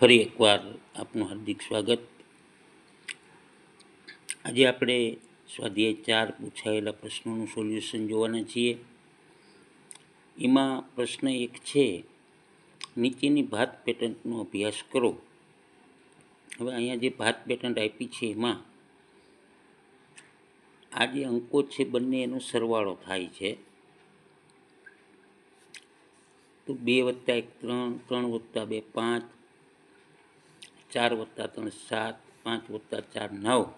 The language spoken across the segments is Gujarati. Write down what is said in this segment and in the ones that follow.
ફરી એકવાર આપનું હાર્દિક સ્વાગત. આજે આપણે સ્વાધ્યાય ચાર પૂછાયેલા પ્રશ્નોનું સોલ્યુશન જોવાના છીએ. એમાં પ્રશ્ન એક છે, નીચેની ભાત પેટન્ટનો અભ્યાસ કરો. હવે અહીંયા જે ભાત પેટન્ટ આપી છે એમાં આ જે અંકો છે બંને એનો સરવાળો થાય છે. તો બે વત્તા એક ત્રણ ત્રણ વત્તા બે પાંચ ચાર વત્તા ત્રણ, સાત, પાંચ વત્તા ચાર, નવ.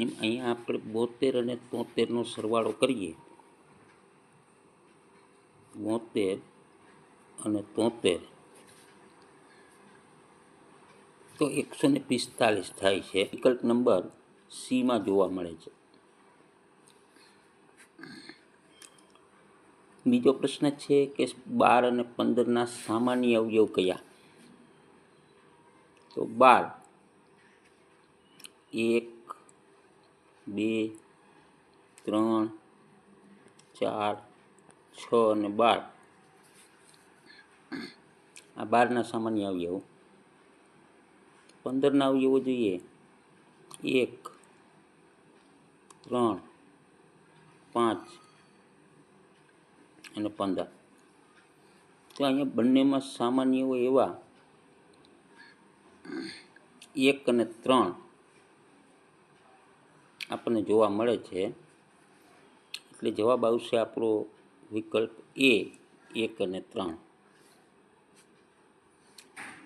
એમ અહીંયા આપણે બોતેર અને તોતેરનો સરવાળો કરીએ. બોતેર અને તોતેર. તો એકસો ને પિસ્તાલીસ થાય છે. વિકલ્પ નંબર સીમાં જોવા મળે છે. બીજો પ્રશ્ન છે કે બાર અને પંદરના સામાન્ય અવયવ કયા? તો બાર. એક, બે, ત્રણ, ચાર, છ અને બાર. આ બારના સામાન્ય અવયવો. પંદરના અવયવો જોઈએ. એક, ત્રણ, પાંચ અને પંદર. તો અહીંયા બંનેમાં સામાન્ય હોય એવા એક અને ત્રણ આપણને જોવા મળે છે. એટલે જવાબ આવશે આપણો વિકલ્પ એ, એક અને ત્રણ.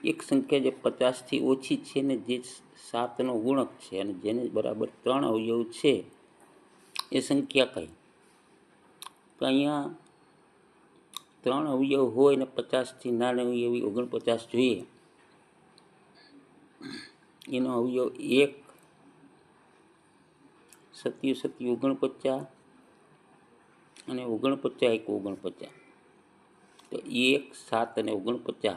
એક સંખ્યા જે પચાસથી ઓછી છે ને જે સાતનો ગુણક છે અને જેને બરાબર ત્રણ અવયવ છે, એ સંખ્યા કઈ? તો અહીંયા ત્રણ અવયવ હોય ને પચાસથી નાના અવયવી ઓગણપચાસ જોઈએ. એનો અવયવ એક. સત્યુ સત્યુ ઓગણપચાસ અને ઓગણપચાસ એક ઓગણપચાસ. તો એક, સાત અને ઓગણપચાસ.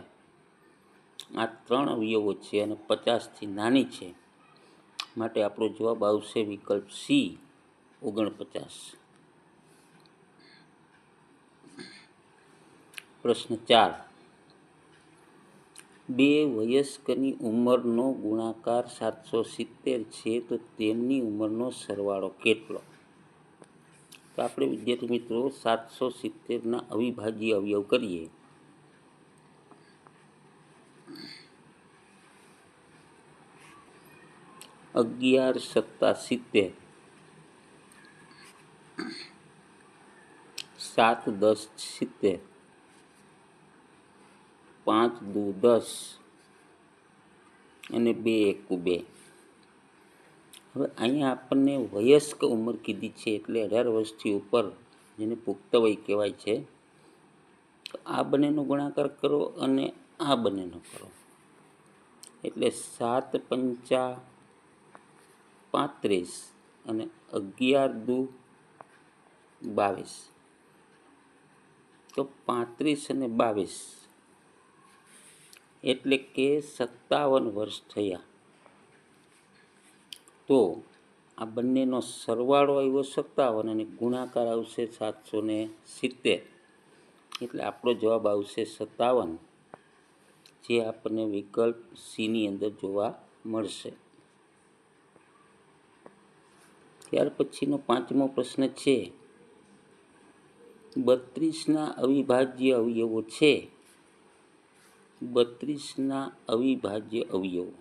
આ ત્રણ અવયવો છે અને પચાસથી નાની છે. માટે આપણો જવાબ આવશે વિકલ્પ સી, ઓગણપચાસ. પ્રશ્ન ચાર. બે વયસ્કની ઉંમરનો ગુણાકાર સાતસો સિત્તેર છે, તો તેમની ઉંમરનો સરવાળો કેટલો? તો આપણે વિદ્યાર્થી મિત્રો, સાતસો સિત્તેરના અવિભાજ્ય અવયવ કરીએ. અગિયાર સત્તા સિત્તેર. સાત દસ સિત્તેર. પાંચ દુ દસ અને બે એકુ બે. હવે અહીંયા આપણને વયસ્ક ઉંમર કીધી છે એટલે અઢાર વર્ષથી ઉપર, જેને પુખ્ત વય કહેવાય છે, તો આ બંનેનો ગુણાકાર કરો અને આ બંનેનો કરો. એટલે સાત પંચા પાંત્રીસ અને અગિયાર દુ બાવીસ. તો પાંત્રીસ અને બાવીસ. એટલે કે સત્તાવન વર્ષ થયા. તો આ બંનેનો સરવાળો આવ્યો સત્તાવન અને ગુણાકાર આવશે સાતસો ને સિત્તેર. એટલે આપણો જવાબ આવશે સત્તાવન, જે આપણને વિકલ્પ સીની અંદર જોવા મળશે. ત્યાર પછીનો પાંચમો પ્રશ્ન છે, બત્રીસના અવિભાજ્ય અવયવો છે. બત્રીસના અવિભાજ્ય અવયવો.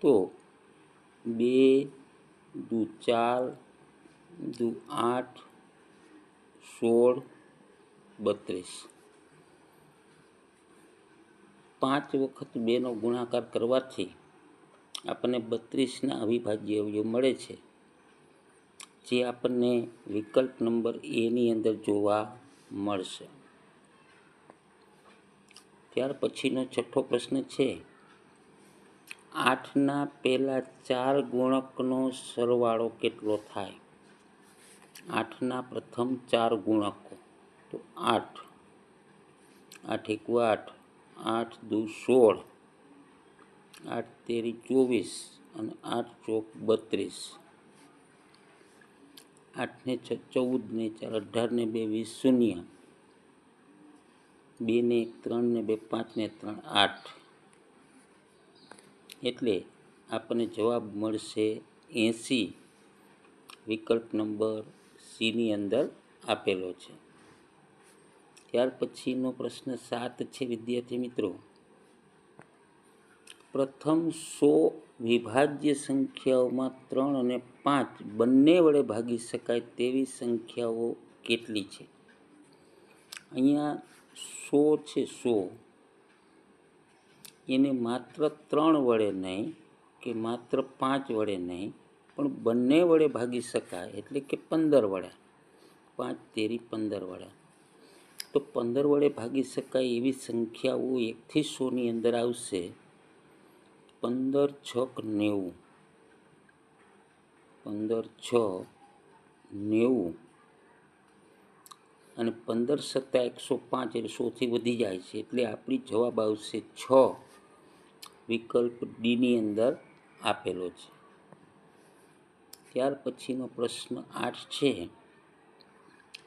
તો બે દુ ચાર દુ આઠ સોળ બત્રીસ. પાંચ વખત બેનો ગુણાકાર કરવાથી આપણને બત્રીસના અવિભાજ્ય અવયવ મળે છે. જે આપણને વિકલ્પ નંબર એની અંદર જોવા મળશે. ત્યાર પછીનો છઠ્ઠો પ્રશ્ન છે. આઠના પહેલાં ચાર ગુણકનો સરવાળો કેટલો થાય? આઠના પ્રથમ ચાર ગુણકો. તો આઠ. આઠ એકુ આઠ. આઠ દુ સોળ. આઠ તેરી ચોવીસ અને આઠ ચોક બત્રીસ. આઠને છ ચૌદ ને ચાર અઢારને બે વીસ શૂન્ય. બે ને એક ત્રણ ને બે પાંચ ને ત્રણ આઠ. એટલે આપણને જવાબ મળશે એંસી. વિકલ્પ નંબર સીની અંદર આપેલો છે. ત્યાર પછીનો પ્રશ્ન સાત છે વિદ્યાર્થી મિત્રો. પ્રથમ સો વિભાજ્ય સંખ્યાઓમાં ત્રણ અને પાંચ બંને વડે ભાગી શકાય તેવી સંખ્યાઓ કેટલી છે? અહીંયા સો છે સો. એને માત્ર ત્રણ વડે નહીં કે માત્ર પાંચ વડે નહીં, પણ બંને વડે ભાગી શકાય એટલે કે પંદર વડે. પાંચ તેરી પંદર વડે. તો પંદર વડે ભાગી શકાય એવી સંખ્યાઓ એકથી સોની અંદર આવશે. પંદર છક નેવું. પંદર છ નેવું. અને પંદર સત્તા એકસો પાંચ એટલે સોથી વધી જાય છે એટલે આપણી જવાબ આવશે છ વિકલ્પ ડીની અંદર આપેલો છે. ત્યાર પછીનો પ્રશ્ન આઠ છે.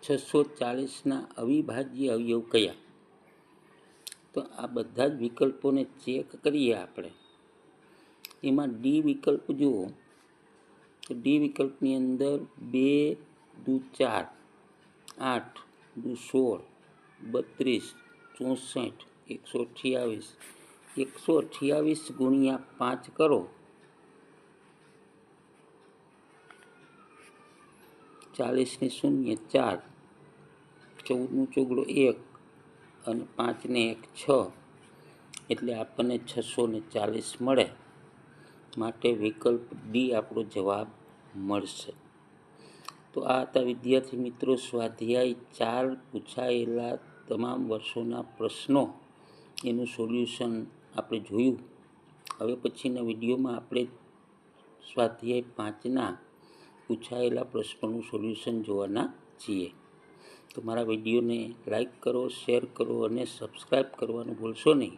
છસો ચાલીસના અવિભાજ્ય અવયવ કયા? તો આ બધા જ વિકલ્પોને ચેક કરીએ આપણે. એમાં ડી વિકલ્પ જુઓ. તો ડી વિકલ્પની અંદર બે દુ ચાર, આઠ સોળ, બત્રીસ, ચોસઠ, એકસો અઠ્યાવીસ. એકસો અઠ્યાવીસ ગુણ્યા પાંચ કરો. ચાલીસને શૂન્ય, ચાર. ચૌદનું ચોગડો એક અને પાંચને એક, છ. એટલે આપણને છસો ને ચાલીસ મળે. માટે વિકલ્પ ડી આપણો જવાબ મળશે. તો આ હતા વિદ્યાર્થી મિત્રો સ્વાધ્યાય ચાર પૂછાયેલા તમામ વર્ષોના પ્રશ્નો. એનું સોલ્યુશન આપણે જોયું. હવે પછીના વિડીયોમાં આપણે સ્વાધ્યાય પાંચના પૂછાયેલા પ્રશ્નોનું સોલ્યુશન જોવાના છીએ. તો મારા વિડીયોને લાઈક કરો, શેર કરો અને સબસ્ક્રાઈબ કરવાનું ભૂલશો નહીં.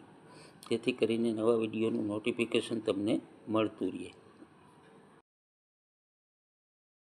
જેથી કરીને નવા વિડીયોનું નોટિફિકેશન તમને મળતું રહે.